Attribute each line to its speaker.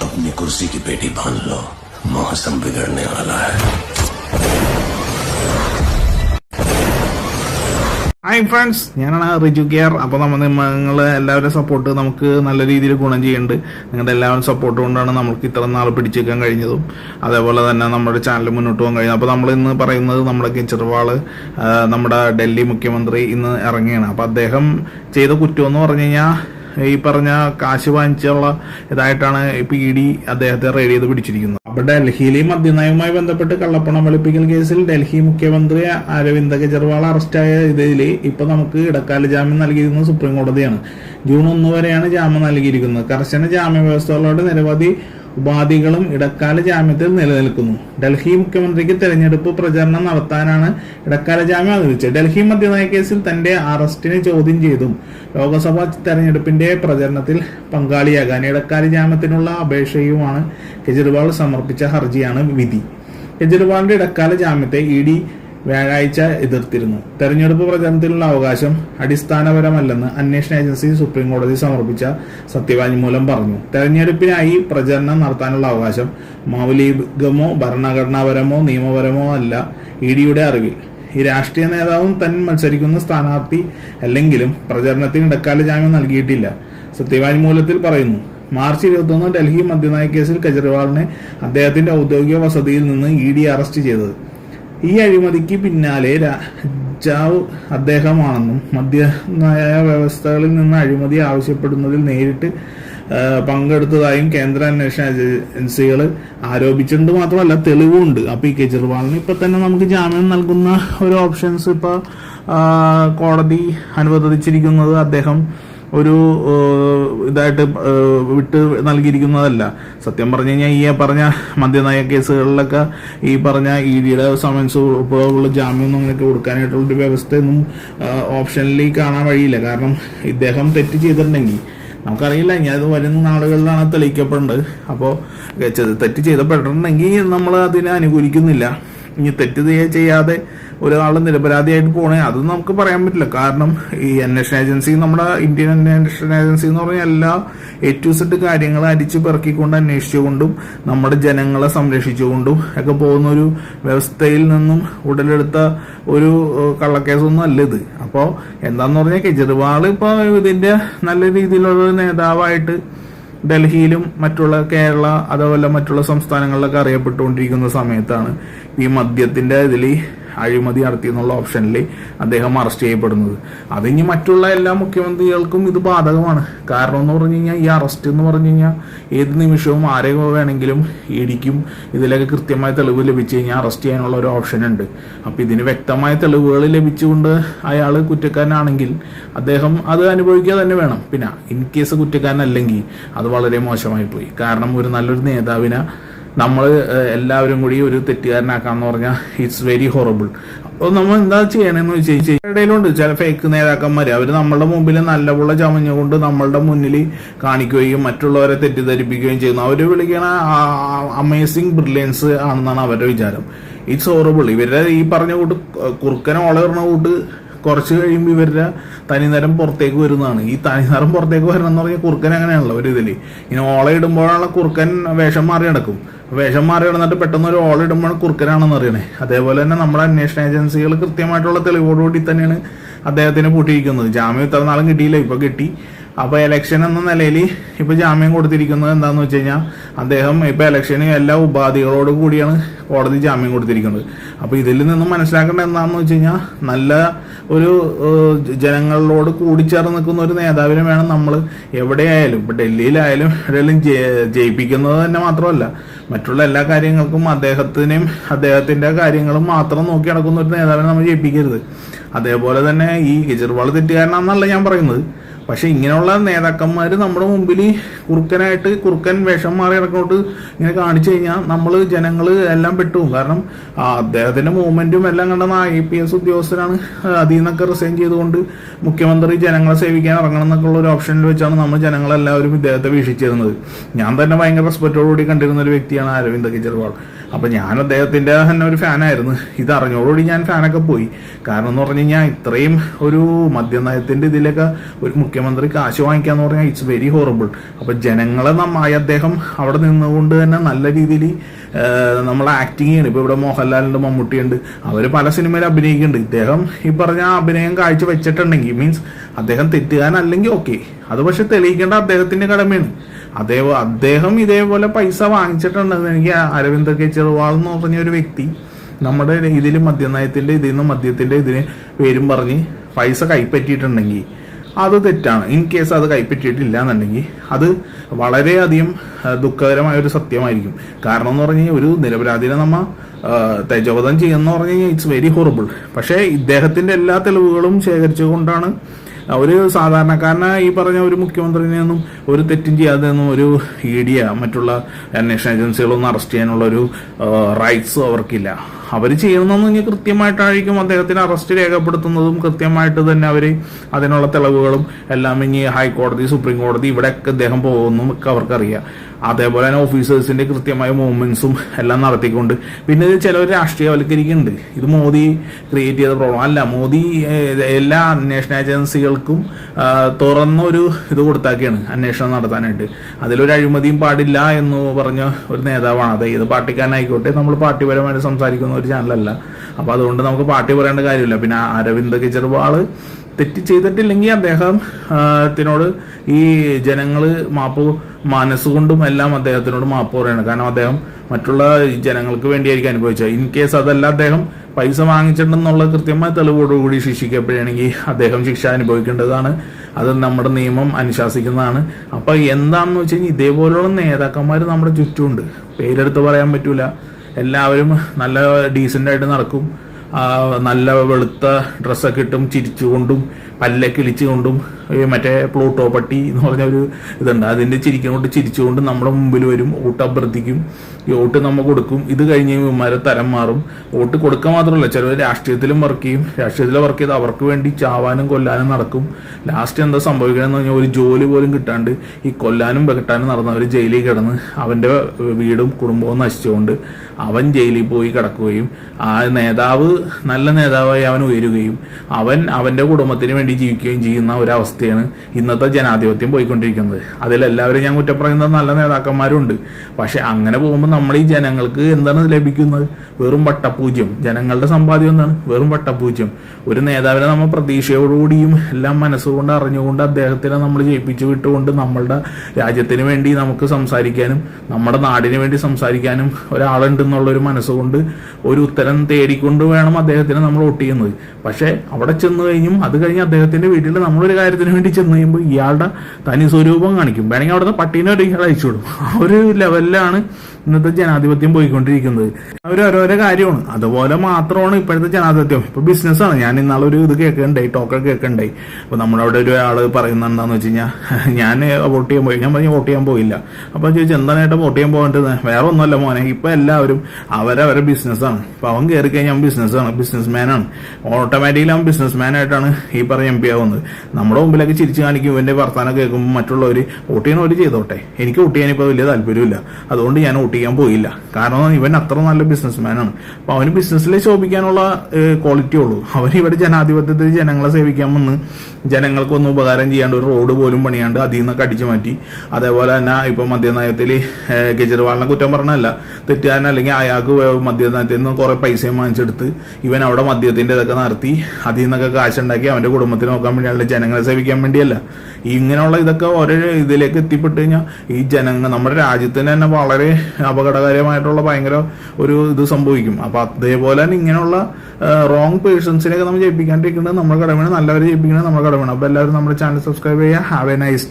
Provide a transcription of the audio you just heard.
Speaker 1: अपनी कुर्सी की पेटी बांध लो मौसम बिगड़ने वाला है
Speaker 2: ഹായ് ഫ്രണ്ട്സ് ഞാനാണ് റിജു കെയർ അപ്പോൾ നമ്മൾ നിങ്ങൾ എല്ലാവരുടെ സപ്പോർട്ട് നമുക്ക് നല്ല രീതിയിൽ ഗുണം ചെയ്യുന്നുണ്ട് നിങ്ങളുടെ എല്ലാവരും സപ്പോർട്ട് കൊണ്ടാണ് നമുക്ക് ഇത്ര നാൾ പിടിച്ചേക്കാൻ കഴിഞ്ഞതും അതേപോലെ തന്നെ നമ്മുടെ ചാനൽ മുന്നോട്ട് പോകാൻ കഴിഞ്ഞത് അപ്പോൾ നമ്മൾ ഇന്ന് പറയുന്നത് നമ്മുടെ കെജ്രിവാൾ നമ്മുടെ ഡൽഹി മുഖ്യമന്ത്രി ഇന്ന് ഇറങ്ങിയാണ് അപ്പോൾ അദ്ദേഹം ചെയ്ത കുറ്റം എന്ന് പറഞ്ഞു കഴിഞ്ഞാൽ ഈ പറഞ്ഞ കാശ് വാങ്ങിച്ചുള്ള ഇതായിട്ടാണ് ഇ ഡി അദ്ദേഹത്തെ റെയ്ഡ് ചെയ്ത് പിടിച്ചിരിക്കുന്നത്. അപ്പൊ ഡൽഹിയിലെ മദ്യനയവുമായി ബന്ധപ്പെട്ട് കള്ളപ്പണം വെളുപ്പിക്കൽ കേസിൽ ഡൽഹി മുഖ്യമന്ത്രി അരവിന്ദ് കെജ്രിവാൾ അറസ്റ്റായ ഇതിൽ ഇപ്പൊ നമുക്ക് ഇടക്കാല ജാമ്യം നൽകിയിരുന്നത് സുപ്രീം കോടതിയാണ്. ജൂൺ ഒന്ന് വരെയാണ് ജാമ്യം നൽകിയിരിക്കുന്നത്. കർശന ജാമ്യ വ്യവസ്ഥകളോട് നിരവധി ഉപാധികളും ഇടക്കാല ജാമ്യത്തിൽ നിലനിൽക്കുന്നു. ഡൽഹി മുഖ്യമന്ത്രിക്ക് തെരഞ്ഞെടുപ്പ് പ്രചരണം നടത്താനാണ് ഇടക്കാല ജാമ്യം അനുവദിച്ചത്. ഡൽഹി മദ്യനയ കേസിൽ തന്റെ അറസ്റ്റിനെ ചോദ്യം ചെയ്തും ലോക്സഭാ തെരഞ്ഞെടുപ്പിന്റെ പ്രചരണത്തിൽ പങ്കാളിയാകാൻ ഇടക്കാല ജാമ്യത്തിനുള്ള അപേക്ഷയുമാണ് കെജ്രിവാൾ സമർപ്പിച്ച ഹർജിയാണ് വിധി. കെജ്രിവാളിന്റെ ഇടക്കാല ജാമ്യത്തെ ഇ ഡി വ്യാഴാഴ്ച എതിർത്തിരുന്നു. തെരഞ്ഞെടുപ്പ് പ്രചരണത്തിനുള്ള അവകാശം അടിസ്ഥാനപരമല്ലെന്ന് അന്വേഷണ ഏജൻസി സുപ്രീം കോടതി സമർപ്പിച്ച സത്യവാങ്മൂലം പറഞ്ഞു. തെരഞ്ഞെടുപ്പിനായി പ്രചരണം നടത്താനുള്ള അവകാശം മൗലികമോ ഭരണഘടനാപരമോ നിയമപരമോ അല്ല ഇ ഡിയുടെ അറിവിൽ. ഈ രാഷ്ട്രീയ നേതാവും തൻ മത്സരിക്കുന്ന സ്ഥാനാർത്ഥി അല്ലെങ്കിലും പ്രചരണത്തിന് ഇടക്കാല ജാമ്യം നൽകിയിട്ടില്ല. സത്യവാങ്മൂലത്തിൽ പറയുന്നു മാർച്ച് ഇരുപത്തൊന്ന് ഡൽഹി മദ്യനയ കേസിൽ കെജ്രിവാളിനെ അദ്ദേഹത്തിന്റെ ഔദ്യോഗിക വസതിയിൽ നിന്ന് ഇ ഡി അറസ്റ്റ് ചെയ്തത്. ഈ അഴിമതിക്ക് പിന്നാലെ രാജാവ് അദ്ദേഹമാണെന്നും മദ്യനയ വ്യവസ്ഥകളിൽ നിന്ന് അഴിമതി ആവശ്യപ്പെടുന്നതിൽ നേരിട്ട് പങ്കെടുത്തതായും കേന്ദ്ര അന്വേഷണ ഏജൻസികൾ ആരോപിച്ചിട്ടുണ്ട്. മാത്രമല്ല തെളിവുണ്ട്. അപ്പൊ ഈ കെജ്രിവാളിന് ഇപ്പൊ തന്നെ നമുക്ക് ജാമ്യം നൽകുന്ന ഒരു ഓപ്ഷൻസ് ഇപ്പൊ കോടതി അനുവദിച്ചിരിക്കുന്നത് അദ്ദേഹം ഒരു ഇതായിട്ട് വിട്ട് നൽകിയിരിക്കുന്നതല്ല. സത്യം പറഞ്ഞു കഴിഞ്ഞാൽ ഈ പറഞ്ഞ മദ്യനയ കേസുകളിലൊക്കെ ഈ പറഞ്ഞ ഇ ഡിയുടെ സമൻസ് ഉള്ള ജാമ്യമൊന്നും അങ്ങനെയൊക്കെ കൊടുക്കാനായിട്ടുള്ള ഒരു വ്യവസ്ഥയൊന്നും ഓപ്ഷനിലേക്ക് കാണാൻ വഴിയില്ല. കാരണം ഇദ്ദേഹം തെറ്റ് ചെയ്തിട്ടുണ്ടെങ്കിൽ നമുക്കറിയില്ല. ഇനി അത് വരുന്ന നാളുകളിലാണ് തെളിയിക്കപ്പെടേണ്ടത്. അപ്പോൾ തെറ്റ് ചെയ്തപ്പെട്ടിട്ടുണ്ടെങ്കിൽ നമ്മൾ അതിനെ അനുകൂലിക്കുന്നില്ല. ഇനി തെറ്റ് ചെയ്യ- ചെയ്യാതെ ഒരാൾ നിരപരാധിയായിട്ട് പോണേ അതൊന്നും നമുക്ക് പറയാൻ പറ്റില്ല. കാരണം ഈ അന്വേഷണ ഏജൻസി നമ്മുടെ ഇന്ത്യൻ അന്വേഷണ ഏജൻസി എന്ന് പറഞ്ഞാൽ എല്ലാ എ ടു സെറ്റ് കാര്യങ്ങൾ അരിച്ചു പെറുക്കിക്കൊണ്ട് അന്വേഷിച്ചുകൊണ്ടും നമ്മുടെ ജനങ്ങളെ സംരക്ഷിച്ചുകൊണ്ടും ഒക്കെ പോകുന്ന ഒരു വ്യവസ്ഥയിൽ നിന്നും ഉടലെടുത്ത ഒരു കള്ളക്കേസൊന്നും അല്ല ഇത്. അപ്പോൾ എന്താന്ന് പറഞ്ഞാൽ കെജ്രിവാൾ ഇപ്പോൾ ഇതിന്റെ നല്ല രീതിയിലുള്ള നേതാവായിട്ട് ഡൽഹിയിലും മറ്റുള്ള കേരള അതേപോലെ മറ്റുള്ള സംസ്ഥാനങ്ങളിലൊക്കെ അറിയപ്പെട്ടുകൊണ്ടിരിക്കുന്ന സമയത്താണ് ഈ മദ്യത്തിന്റെ ഇതിൽ അഴിമതി നടത്തി എന്നുള്ള ഓപ്ഷനിൽ അദ്ദേഹം അറസ്റ്റ് ചെയ്യപ്പെടുന്നത്. അതിനി മറ്റുള്ള എല്ലാ മുഖ്യമന്ത്രികൾക്കും ഇത് ബാധകമാണ്. കാരണം എന്ന് പറഞ്ഞു കഴിഞ്ഞാൽ ഈ അറസ്റ്റ് എന്ന് പറഞ്ഞു കഴിഞ്ഞാൽ ഏത് നിമിഷവും ആരെ വേണമെങ്കിലും ഇടിക്കും. ഇതിലൊക്കെ കൃത്യമായ തെളിവ് ലഭിച്ചു കഴിഞ്ഞാൽ അറസ്റ്റ് ചെയ്യാനുള്ള ഒരു ഓപ്ഷൻ ഉണ്ട്. അപ്പം ഇതിന് വ്യക്തമായ തെളിവുകൾ ലഭിച്ചുകൊണ്ട് അയാൾ കുറ്റക്കാരനാണെങ്കിൽ അദ്ദേഹം അത് അനുഭവിക്കുക തന്നെ വേണം. പിന്നെ ഇൻ കേസ് കുറ്റക്കാരനല്ലെങ്കിൽ അത് വളരെ മോശമായി പോയി. കാരണം ഒരു നല്ലൊരു നേതാവിനെ നമ്മൾ എല്ലാവരും കൂടി ഒരു തെറ്റുകാരനാക്കാന്ന് പറഞ്ഞാൽ ഇറ്റ്സ് വെരി ഹൊറബിൾ അപ്പോൾ നമ്മൾ എന്താ ചെയ്യണമെന്ന് വെച്ച് ഇടയിലുണ്ട് ചില ഫേക്ക് നേതാക്കന്മാർ അവർ നമ്മളുടെ മുമ്പിൽ നല്ലപോലെ ചമഞ്ഞുകൊണ്ട് നമ്മളുടെ മുന്നിൽ കാണിക്കുകയും മറ്റുള്ളവരെ തെറ്റിദ്ധരിപ്പിക്കുകയും ചെയ്യുന്നു. അവർ വിളിക്കണ അമേസിങ് ബ്രില്യൻസ് ആണെന്നാണ് അവരുടെ വിചാരം. ഇറ്റ്സ് ഹോറബിൾ ഇവരുടെ ഈ പറഞ്ഞ കൂട്ട് കുറുക്കനെ വളർന്ന കൂട്ട് കുറച്ച് കഴിയുമ്പോൾ ഇവരുടെ തനിനിറം പുറത്തേക്ക് വരുന്നതാണ്. ഈ തനിനിറം പുറത്തേക്ക് വരണം എന്ന് പറഞ്ഞാൽ കുറുക്കൻ അങ്ങനെയാണല്ലോ ഒരു ഇതിൽ ഇനി ഓള ഇടുമ്പോഴാണ് കുറുക്കൻ വേഷം മാറി നടക്കും. വേഷം മാറി നടന്നിട്ട് പെട്ടെന്ന് ഒരു ഓള ഇടുമ്പോൾ കുറുക്കനാണെന്ന് അറിയണേ. അതേപോലെ തന്നെ നമ്മുടെ അന്വേഷണ ഏജൻസികൾ കൃത്യമായിട്ടുള്ള തെളിവോടുകൂടി തന്നെയാണ് അദ്ദേഹത്തിന് പൂട്ടിയിരിക്കുന്നത്. ജാമ്യം ഇത്ര നാളും കിട്ടിയില്ല ഇപ്പൊ കിട്ടി. അപ്പൊ ഇലക്ഷൻ എന്ന നിലയിൽ ഇപ്പൊ ജാമ്യം കൊടുത്തിരിക്കുന്നത് എന്താന്ന് വെച്ച് കഴിഞ്ഞാൽ അദ്ദേഹം ഇപ്പൊ ഇലക്ഷന് എല്ലാ ഉപാധികളോട് കൂടിയാണ് കോടതി ജാമ്യം കൊടുത്തിരിക്കുന്നത്. അപ്പൊ ഇതിൽ നിന്നും മനസ്സിലാക്കേണ്ട എന്താണെന്ന് വെച്ച് കഴിഞ്ഞാൽ നല്ല ഒരു ജനങ്ങളോട് കൂടിച്ചേർന്ന് നിൽക്കുന്ന ഒരു നേതാവിനെ വേണം നമ്മൾ എവിടെയായാലും ഇപ്പൊ ഡൽഹിയിലായാലും എവിടെയായാലും ജയിപ്പിക്കുന്നത് തന്നെ മാത്രമല്ല മറ്റുള്ള എല്ലാ കാര്യങ്ങൾക്കും അദ്ദേഹത്തിനെയും അദ്ദേഹത്തിന്റെ കാര്യങ്ങളും മാത്രം നോക്കി നടക്കുന്ന ഒരു നേതാവിനെ നമ്മൾ ജയിപ്പിക്കരുത്. അതേപോലെ തന്നെ ഈ കെജ്രിവാൾ തെറ്റുകാരനാണെന്നല്ല ഞാൻ പറയുന്നത്. പക്ഷെ ഇങ്ങനെയുള്ള നേതാക്കന്മാർ നമ്മുടെ മുമ്പിൽ കുറുക്കനായിട്ട് കുറുക്കൻ വേഷം മാറി ഇറക്കോട്ട് ഇങ്ങനെ കാണിച്ചു കഴിഞ്ഞാൽ നമ്മൾ ജനങ്ങൾ എല്ലാം പെട്ടുപോകും. കാരണം അദ്ദേഹത്തിന്റെ മൂവ്മെന്റും എല്ലാം കണ്ടെന്ന ഐ പി എസ് ഉദ്യോഗസ്ഥരാണ് അതിൽ നിന്നൊക്കെ റിസൈൻ ചെയ്തുകൊണ്ട് മുഖ്യമന്ത്രി ജനങ്ങളെ സേവിക്കാൻ ഇറങ്ങണം എന്നൊക്കെ ഉള്ള ഒരു ഓപ്ഷനിൽ വെച്ചാണ് നമ്മൾ ജനങ്ങളെല്ലാവരും ഇദ്ദേഹത്തെ വീക്ഷിച്ചിരുന്നത്. ഞാൻ തന്നെ ഭയങ്കര റെസ്പെക്റ്റോടുകൂടി കണ്ടിരുന്ന ഒരു വ്യക്തിയാണ് അരവിന്ദ് കെജ്രിവാൾ. അപ്പൊ ഞാൻ അദ്ദേഹത്തിന്റെ തന്നെ ഒരു ഫാനായിരുന്നു. ഇത് അറിഞ്ഞോടുകൂടി ഞാൻ ഫാനൊക്കെ പോയി. കാരണം എന്ന് പറഞ്ഞു കഴിഞ്ഞാൽ ഇത്രയും ഒരു മദ്യനയത്തിന്റെ ഇതിലൊക്കെ ഒരു മുഖ്യമന്ത്രി കാശ് വാങ്ങിക്കാന്ന് പറഞ്ഞാൽ ഇറ്റ്സ് വെരി ഹോറബിൾ അപ്പൊ ജനങ്ങളെ നന്നായി അദ്ദേഹം അവിടെ നിന്നുകൊണ്ട് തന്നെ നല്ല രീതിയിൽ നമ്മൾ ആക്ടിങ് ചെയ്യണം. ഇപ്പൊ ഇവിടെ മോഹൻലാലുണ്ട് മമ്മൂട്ടിയുണ്ട്. അവർ പല സിനിമയിൽ അഭിനയിക്കുന്നുണ്ട്. ഇദ്ദേഹം ഈ പറഞ്ഞ അഭിനയം കാഴ്ച വെച്ചിട്ടുണ്ടെങ്കിൽ മീൻസ് അദ്ദേഹം തെറ്റുകാരനല്ലെങ്കിൽ ഓക്കെ അത് പക്ഷെ തെളിയിക്കേണ്ട അദ്ദേഹത്തിന്റെ കടമയാണ്. അതേ അദ്ദേഹം ഇതേപോലെ പൈസ വാങ്ങിച്ചിട്ടുണ്ടെന്ന് എനിക്ക് അരവിന്ദ് കെജ്രിവാൾ എന്ന് പറഞ്ഞ ഒരു വ്യക്തി നമ്മുടെ ഇതിൽ മദ്യനയത്തിന്റെ ഇതിൽ നിന്ന് മദ്യത്തിന്റെ ഇതിന് പേരും പറഞ്ഞ് പൈസ കൈപ്പറ്റിയിട്ടുണ്ടെങ്കിൽ അത് തെറ്റാണ്. ഇൻ കേസ് അത് കൈപ്പറ്റിയിട്ടില്ല എന്നുണ്ടെങ്കിൽ അത് വളരെയധികം ദുഃഖകരമായ ഒരു സത്യമായിരിക്കും. കാരണം എന്ന് പറഞ്ഞു ഒരു നിരപരാധിനെ നമ്മ തേജോവധം ചെയ്യുന്ന പറഞ്ഞു കഴിഞ്ഞാൽ ഇറ്റ്സ് വെരി ഹൊറബിൾ പക്ഷേ ഇദ്ദേഹത്തിന്റെ എല്ലാ തെളിവുകളും ശേഖരിച്ചുകൊണ്ടാണ് ഒരു സാധാരണക്കാരനായ ഈ പറഞ്ഞ ഒരു മുഖ്യമന്ത്രിനെയൊന്നും ഒരു തെറ്റും ചെയ്യാതെ ഒന്നും ഒരു ഇ ഡി മറ്റുള്ള അന്വേഷണ ഏജൻസികളൊന്നും അറസ്റ്റ് ചെയ്യാനുള്ള ഒരു റൈറ്റ്സും അവർക്കില്ല. അവർ ചെയ്യുന്നതെന്ന് ഇനി കൃത്യമായിട്ടായിരിക്കും അദ്ദേഹത്തിന് അറസ്റ്റ് രേഖപ്പെടുത്തുന്നതും കൃത്യമായിട്ട് തന്നെ അവർ അതിനുള്ള തെളിവുകളും എല്ലാം ഇനി ഹൈക്കോടതി സുപ്രീം കോടതി ഇവിടെയൊക്കെ അദ്ദേഹം പോകുന്നു ഒക്കെ അവർക്കറിയാം. അതേപോലെ തന്നെ ഓഫീസേഴ്സിന്റെ കൃത്യമായ മൂവ്മെന്റ്സും എല്ലാം നടത്തിക്കൊണ്ട്. പിന്നെ ഇത് ചിലവർ രാഷ്ട്രീയവൽക്കരിക്കുന്നുണ്ട്. ഇത് മോദി ക്രിയേറ്റ് ചെയ്ത പ്രോബ്ലം അല്ല. മോദി എല്ലാ അന്വേഷണ ഏജൻസികൾക്കും തുറന്ന തുറന്നൊരു ഇത് കൊടുത്താക്കിയാണ് അന്വേഷണം നടത്താനായിട്ട്. അതിലൊരു അഴിമതിയും പാടില്ല എന്ന് പറഞ്ഞ ഒരു നേതാവാണ്. അത് ഏത് പാർട്ടിക്കാരനായിക്കോട്ടെ നമ്മൾ പാർട്ടിപരമായിട്ട് സംസാരിക്കുന്ന ഒരു ചാനലല്ല അപ്പൊ അതുകൊണ്ട് നമുക്ക് പാർട്ടി പറയേണ്ട കാര്യമില്ല. പിന്നെ അരവിന്ദ് കെജ്രിവാൾ തെറ്റ് ചെയ്തിട്ടില്ലെങ്കിൽ അദ്ദേഹം ആ, ത്തിനോട് ഈ ജനങ്ങൾ മാപ്പ് മനസ്സുകൊണ്ടും എല്ലാം അദ്ദേഹത്തിനോട് മാപ്പ് പറയണം. കാരണം അദ്ദേഹം മറ്റുള്ള ജനങ്ങൾക്ക് വേണ്ടിയായിരിക്കും അനുഭവിച്ചത്. ഇൻ കേസ് അതല്ല അദ്ദേഹം പൈസ വാങ്ങിച്ചിട്ടുണ്ടെന്നുള്ള കൃത്യമായ തെളിവോടുകൂടി ശിക്ഷിക്കപ്പെടുകയാണെങ്കിൽ അദ്ദേഹം ശിക്ഷ അനുഭവിക്കേണ്ടതാണ്. അത് നമ്മുടെ നിയമം അനുശാസിക്കുന്നതാണ്. അപ്പൊ എന്താണെന്ന് വെച്ച് കഴിഞ്ഞാൽ ഇതേപോലെയുള്ള നേതാക്കന്മാർ നമ്മുടെ ചുറ്റുമുണ്ട്. പേരെടുത്ത് പറയാൻ പറ്റൂല. എല്ലാവരും നല്ല ഡീസന്റ് ആയിട്ട് നടക്കും. നല്ല വെളുത്ത ഡ്രസ്സൊക്കെ ഇട്ടും ചിരിച്ചുകൊണ്ടും പല്ലെ കിളിച്ചുകൊണ്ടും മറ്റേ പ്ലൂട്ടോ പട്ടി എന്ന് പറഞ്ഞ ഒരു ഇതുണ്ട്. അതിന്റെ ചിരിക്കൊണ്ട് ചിരിച്ചുകൊണ്ട് നമ്മുടെ മുമ്പിൽ വരും വോട്ട് അഭ്യർത്ഥിക്കും ഈ വോട്ട് നമ്മൾ കൊടുക്കും. ഇത് കഴിഞ്ഞ് ഇവന്മാരെ തരം മാറും. വോട്ട് കൊടുക്കുക മാത്രമല്ല ചിലർ രാഷ്ട്രീയത്തിലും വർക്ക് ചെയ്യും. രാഷ്ട്രീയത്തിൽ വർക്ക് ചെയ്ത് അവർക്ക് വേണ്ടി ചാവാനും കൊല്ലാനും നടക്കും. ലാസ്റ്റ് എന്താ സംഭവിക്കണമെന്ന് പറഞ്ഞാൽ ഒരു ജോലി പോലും കിട്ടാണ്ട് ഈ കൊല്ലാനും വെട്ടാനും നടന്നവർ ജയിലിൽ കിടന്ന് അവന്റെ വീടും കുടുംബവും നശിച്ചുകൊണ്ട് അവൻ ജയിലിൽ പോയി കിടക്കുകയും ആ നേതാവ് നല്ല നേതാവായി അവൻ ഉയരുകയും അവൻ അവന്റെ കുടുംബത്തിന് വേണ്ടി ജീവിക്കുകയും ചെയ്യുന്ന ഒരവസ്ഥയാണ് ഇന്നത്തെ ജനാധിപത്യം പോയിക്കൊണ്ടിരിക്കുന്നത്. അതിലെല്ലാവരും ഞാൻ കുറ്റം പറയുന്നത് നല്ല നേതാക്കന്മാരുണ്ട്. പക്ഷെ അങ്ങനെ പോകുമ്പോൾ നമ്മൾ ഈ ജനങ്ങൾക്ക് എന്താണ് ലഭിക്കുന്നത്? വെറും വട്ടപൂജ്യം. ജനങ്ങളുടെ സമ്പാദ്യം എന്താണ്? വെറും വട്ടപൂജ്യം. ഒരു നേതാവിനെ നമ്മൾ പ്രതീക്ഷയോടുകൂടിയും എല്ലാം മനസ്സുകൊണ്ട് അറിഞ്ഞുകൊണ്ട് അദ്ദേഹത്തിനെ നമ്മൾ ജയിപ്പിച്ചു വിട്ടുകൊണ്ട് നമ്മളുടെ രാജ്യത്തിന് വേണ്ടി നമുക്ക് സംസാരിക്കാനും നമ്മുടെ നാടിന് വേണ്ടി സംസാരിക്കാനും ഒരാളുണ്ടെന്നുള്ള ഒരു മനസ്സുകൊണ്ട് ഒരു ഉത്തരം തേടിക്കൊണ്ട് വേണം അദ്ദേഹത്തിന് നമ്മൾ വോട്ട് ചെയ്യുന്നത്. പക്ഷേ അവിടെ ചെന്ന് കഴിഞ്ഞും അത് കഴിഞ്ഞ് അദ്ദേഹത്തിന്റെ വീട്ടിൽ നമ്മളൊരു കാര്യത്തിന് വേണ്ടി ചെന്ന് കഴിയുമ്പോൾ ഇയാളുടെ തനി സ്വരൂപം കാണിക്കും. വേണമെങ്കിൽ അവിടുത്തെ പട്ടീനെ ഒരു ഇയാൾ അയച്ചു വിടും. ആ ഒരു ലെവലിലാണ് ഇന്നത്തെ ജനാധിപത്യം പോയിക്കൊണ്ടിരിക്കുന്നത്. അവർ ഓരോരോ കാര്യമാണ്. അതുപോലെ മാത്രമാണ് ഇപ്പോഴത്തെ ജനാധിപത്യം. ഇപ്പൊ ബിസിനസ്സാണ് ഞാൻ ഇന്നാളെ ഒരു ഇത് കേൾക്കണ്ടായി ടോക്കൊക്കെ കേൾക്കണ്ടായി അപ്പോൾ നമ്മുടെ അവിടെ ഒരു ആൾ പറയുന്നത് എന്താന്ന് വെച്ച് കഴിഞ്ഞാൽ ഞാൻ വോട്ട് ചെയ്യാൻ പോയി. ഞാൻ പറഞ്ഞു വോട്ട് ചെയ്യാൻ പോയില്ല. അപ്പോൾ ചോദിച്ചു എന്താണ് വോട്ട് ചെയ്യാൻ പോകേണ്ടത്? വേറെ ഒന്നുമല്ല മോനെ. ഇപ്പൊ എല്ലാവരും അവരവരെ ബിസിനസ്സാണ് അപ്പോൾ അവൻ കയറി കഴിഞ്ഞാൽ ബിസിനസ്സാണ് ബിസിനസ് മാനാണ് ഓട്ടോമാറ്റിക്കലി അവൻ ബിസിനസ് മാനായിട്ടാണ് ഈ പറഞ്ഞ എം പി ആവുന്നത്. നമ്മുടെ മുമ്പിലൊക്കെ ചിരിച്ചു കാണിക്കും ഇവന്റെ വർത്താനം കേൾക്കുമ്പോൾ മറ്റുള്ളവർ വോട്ട് ചെയ്യണവർ ചെയ്തോട്ടെ? എനിക്ക് വോട്ട് ചെയ്യാൻ ഇപ്പോൾ വലിയ താല്പര്യമില്ല അതുകൊണ്ട് ഞാൻ വോട്ട് ചെയ്യാൻ പോയില്ല. കാരണം ഇവൻ അത്ര നല്ല ബിസിനസ് മാനാണ് അപ്പൊ അവന് ബിസിനസ്സിൽ ശോഭിക്കാനുള്ള ക്വാളിറ്റി ഉള്ളൂ. അവൻ ഇവിടെ ജനാധിപത്യത്തിൽ ജനങ്ങളെ സേവിക്കാൻ വന്ന് ജനങ്ങൾക്കൊന്നും ഉപകാരം ചെയ്യാണ്ട് ഒരു റോഡ് പോലും പണിയാണ്ട് അതിൽ നിന്നൊക്കെ അടിച്ചു മാറ്റി. അതേപോലെ തന്നെ ഇപ്പൊ മദ്യനയത്തിൽ കെജ്രിവാളിനെ കുറ്റം പറഞ്ഞല്ല തെറ്റുകാരൻ അല്ലെങ്കിൽ അയാൾക്ക് മദ്യനയത്തിൽ നിന്ന് കുറെ പൈസയും വാങ്ങിച്ചെടുത്ത് ഇവൻ അവിടെ മദ്യത്തിന്റെ ഇതൊക്കെ നടത്തി അതിൽ നിന്നൊക്കെ കാശുണ്ടാക്കി അവന്റെ കുടുംബത്തിന് നോക്കാൻ വേണ്ടി അല്ലെങ്കിൽ ജനങ്ങളെ സേവിക്കാൻ വേണ്ടിയല്ല. ഇങ്ങനെയുള്ള ഇതൊക്കെ ഓരോ ഇതിലേക്ക് എത്തിപ്പെട്ട് കഴിഞ്ഞാൽ ഈ ജനങ്ങൾ നമ്മുടെ രാജ്യത്തിന് തന്നെ വളരെ അപകടകരമായിട്ടുള്ള ഭയങ്കര ഒരു ഇത് സംഭവിക്കും. അപ്പൊ അതേപോലെ തന്നെ ഇങ്ങനെയുള്ള റോങ് പേഴ്സൺസിനെയൊക്കെ നമ്മൾ ജയിപ്പിക്കാണ്ടിരിക്കുന്നത് നമ്മുടെ കടമയാണ് നല്ലവരെ ജയിപ്പിക്കുന്നത് നമ്മുടെ കടമയാണ്. അപ്പോൾ എല്ലാവരും നമ്മുടെ ചാനൽ സബ്സ്ക്രൈബ് ചെയ്യുക. Have a nice